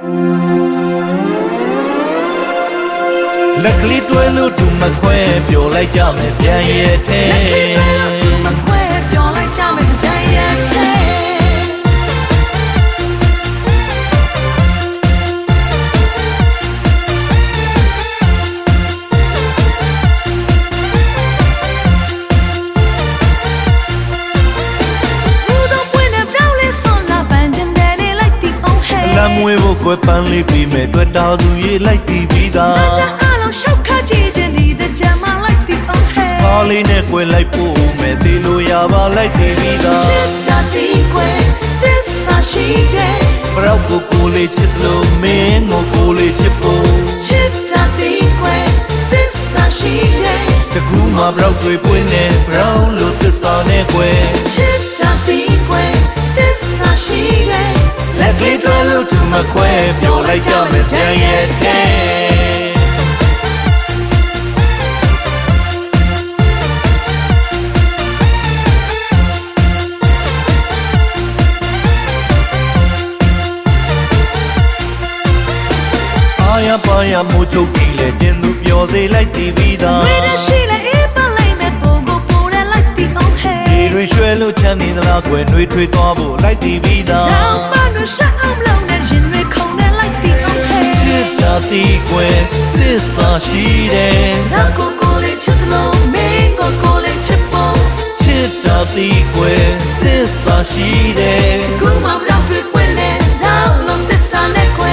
လက်ကလေးတွဲလို့သူမခွဲပြောလိုက်ကြမယ်ပြန်ရဲ့ထဲလက်ခေတွဲလို့ မ်းမွေးဖို့ကွယ်ပန်းလေးပြီးမဲ့တွေ့တာသူရေးလိုက်တီးပြီးသား Mata along show ka ji jin di the jama like the on hey ကားလေးနဲ့ကွယ်လိုက်ဖို့မဲ့စီလိုရပါလိုက်တီးပြီးသား Chit ta ti kwe this sa shi de ပရောက်ကိုကိုလေးချစ်လို့မင်းကိုကိုလေးချစ်ဖို့ Chit ta ti kwe this sa shi de တကူမှပရောက်တွေပွင့်နေပရောက်လို့သစ္စာနဲ့ကွယ် Chit ခွဲပြောလိုက်ကြမယ်ကြံရဲ့ထဲအာရပါရမိုးချုပ်ကြီးလဲတင်သူပြောသေးလိုက်တီးပြီးသား We the shi le e pa lai me po go po de like the on ဒီ hey တွေရွှဲလို့ချမ်းနေသလားကွယ်နှွေးထွေးသွားဖို့လိုက်တီးပြီးသား Down ma no sha am long de jin hey တာတီးကွယ်သစ္စာရှိတယ် Na ko ko le chit lo me go ko le chit po ချစ်တာတီးကွယ်သစ္စာရှိတယ် Ku ma bra pwe pwe le down long this sa ne kwe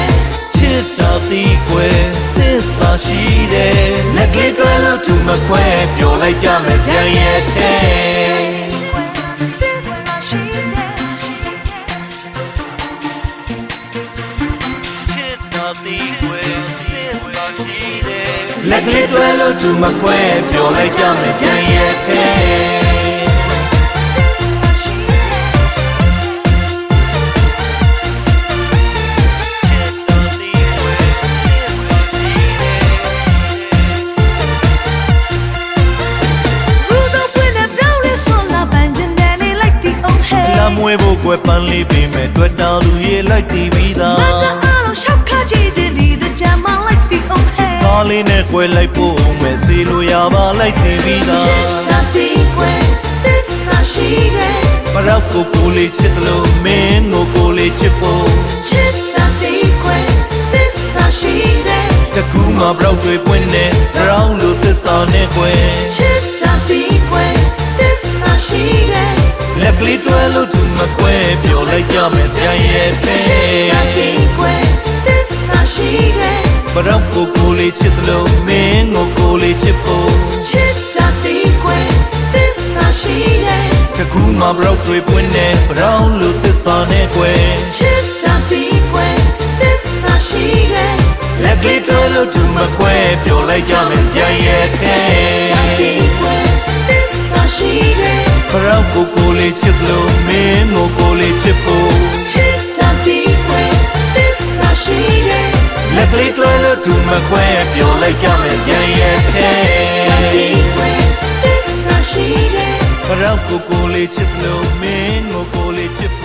ချစ်တာတီးကွယ်သစ္စာရှိတယ်လက်ကလေးတွဲလို့သူမခွဲပြောလိုက်ကြမယ်ကြံရဲ့ထဲ လက်ကလေးတွဲလို့သူမခွဲပြောလိုက်ကြမယ်ကြံရဲ့ထဲ Who the winner down let son la banjin dele like the on လ hey မ်းမွေးဖို့ကွယ်ပန်းလေးပေးမယ်တွေ့တာလူရေးလိုက်တီးပြီးသား လေးနဲ့ကွယ်လိုက်ဖို့မယ်စီလိုရပါလိုက်တီးပြီးသား Chit ta ti kwe this sa shi de ပရောက်ကိုကိုလေးချစ်တယ်လို့မင်းကိုကိုလေးချစ်ဖို့ Chit ta ti kwe this sa shi de တကူမှပရောက်တွေပွင့်နေကြောင်းလို့သစ္စာနဲ့ကွယ် Chit ta ti kwe this sa shi de လက်ကလေးတွဲလို့သူမကွယ်ပြောလိုက်ကြမယ်ပြန်ရဲ့ထဲ Chit ta ti kwe this sa shi de ပရောက်ကိုကိုလေးချစ်တယ်လို့မင်းကိုကိုလေးချစ်ဖို့ Chit ta ti kwe this sa shi de တကူမှပရောက်တွေပွင့်နေကြောင်းလို့သစ္စာနဲ့ကွယ် Chit ta ti kwe this sa shi de လက်ကလေးတွဲလို့သူမခွဲပြောလိုက်ကြမယ်ကြံရဲ့ထဲ Ta ti kwe this sa shi de ပရောက်ကိုကိုလေးချစ်လို့မင်းကိုကိုလေးချစ်ဖို့ Chit ta ti kwe this sa shi de လက်ကလေးတွဲလို့ သူမခွဲပြောလိုက်ကြမယ်ကြံရဲ့ထဲ Ta ti kwe this sa shi de ပရောက်ကိုကိုလေးချစ်လို့မင်းကိုကိုလေးချစ်ဖို့